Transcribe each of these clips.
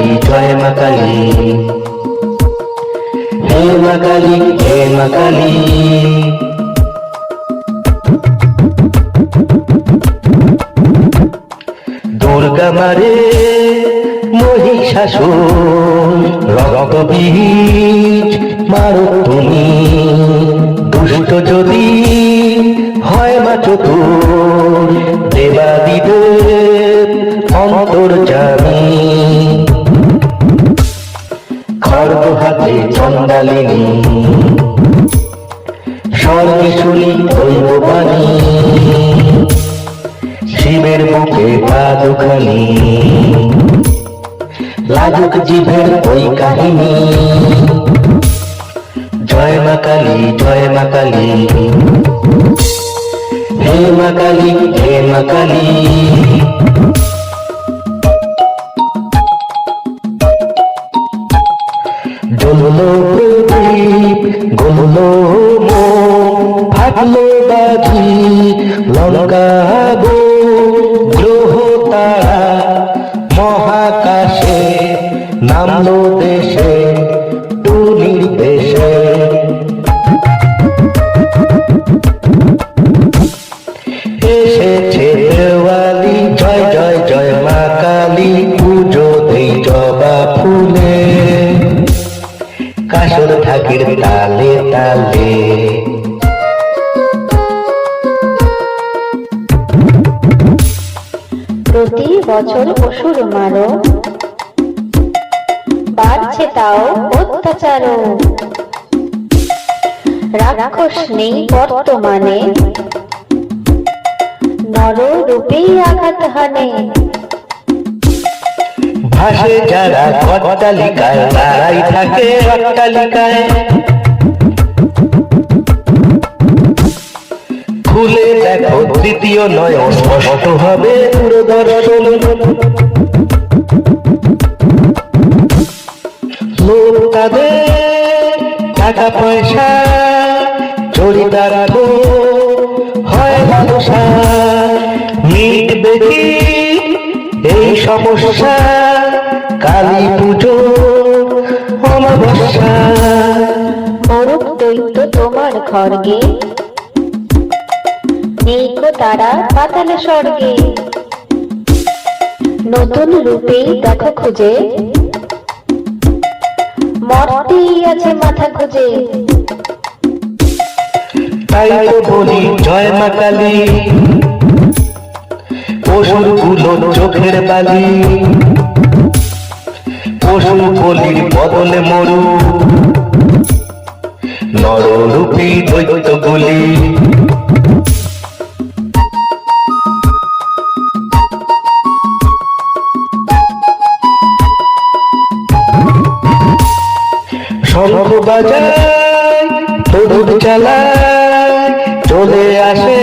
কালী জয় মা কালী। হে মা কালী, হে কালী। দুর্গা মারে মহিষাসুর রক্ত বীজ মারো তুমি। দুষ্ট যদি হয় বা চতুর দেবাদিদের অন্তর জানি স্বর্গে শুনি দৈব বাণী। শিবের মুখে পাদুখানি। লাজুক জীবের ওই কাহিনী। জয় মা কালী, জয় মা কালী। হে মা কালী, হে মা কালী। গললো মোম ফাটলো বাজি লঙ্কা গো গ্রহ তারা মহাকাশে নামলো কাসর ঠাকির তালে তালে। প্রতি বছর অসুর মারো। বাড়ছে তাও অত্যাচারও। রাক্ষস নেই বর্তমানে। নর রূপেই আঘাত হানে। ভাসে যারা অট্টালিকায় তারাই থাকে অট্টালিকায় খুলে দেখো তৃতীয় নয় স্পষ্ট হবে দূরদর্শন লোক তাদের টাকা পয়সা চরিদার হয় ব্যবসা মিটবে কি এই সমস্যা কালী পুজো অমাবস্যা। মরুক দৈত্য তোমার খড়গে গো তারা পাতালে স্বর্গে। নতুন রূপেই দেখো খুঁজে মরতেই আছে মাথা খুঁজে। তাই তো বলি জয় মা কালী। পশুরগুলো চোখের বালি। পশু বলির বদলে মরু। নররূপী দৈত্য গুলি শঙ্খ বাজায়, তরুণ চালায়, চলে আসে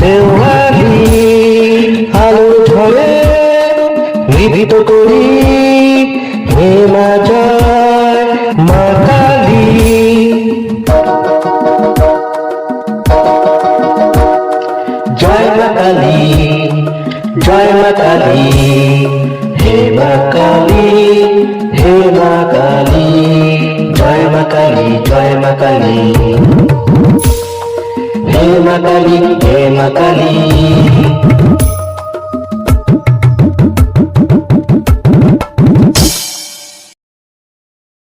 দেওয়ালি নিভিত করি, হে মা জয় মা কালী। জয় মা কালী, জয় মা কালী, হে মা কালী, হে মা কালী। জয় মা কালী, জয় মা কালী। হে মা কালী, হে মা কালী।